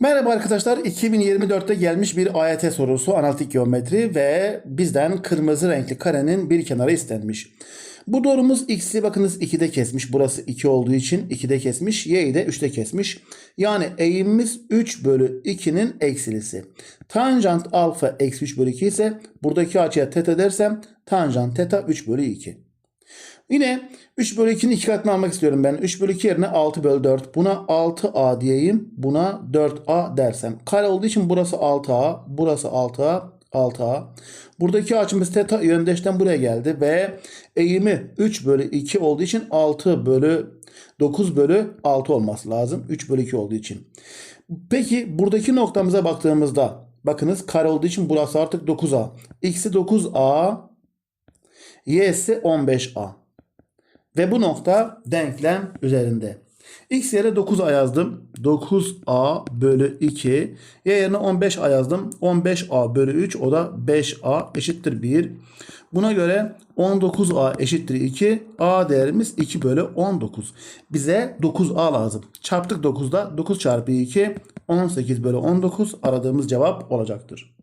Merhaba arkadaşlar 2024'te gelmiş bir AYT sorusu analitik geometri ve bizden kırmızı renkli karenin bir kenarı istenmiş. Bu doğrumuz x'i bakınız 2'de kesmiş. Burası 2 olduğu için 2'de kesmiş. Y'yi de 3'te kesmiş. Yani eğimimiz 3 bölü 2'nin eksilisi. Tanjant alfa eksi 3 bölü 2 ise buradaki açıya teta dersem tanjant teta 3 bölü 2. Yine 3 bölü 2'nin 2 katını almak istiyorum ben. 3 bölü 2 yerine 6 bölü 4. Buna 6a diyeyim. Buna 4a dersem. Kare olduğu için burası 6a. Burası 6a. 6a. Buradaki açımız teta yöndeşten buraya geldi. Ve eğimi 3 bölü 2 olduğu için 6 bölü 9 bölü 6 olması lazım. 3 bölü 2 olduğu için. Peki buradaki noktamıza baktığımızda bakınız kare olduğu için burası artık 9a. X'i 9a y'si 15a. Ve bu nokta denklem üzerinde. X yerine 9a yazdım. 9a bölü 2. Y yerine 15a yazdım. 15a bölü 3 o da 5a eşittir 1. Buna göre 19a eşittir 2. A değerimiz 2 bölü 19. Bize 9a lazım. Çarptık 9'da 9 çarpı 2 18 bölü 19 aradığımız cevap olacaktır.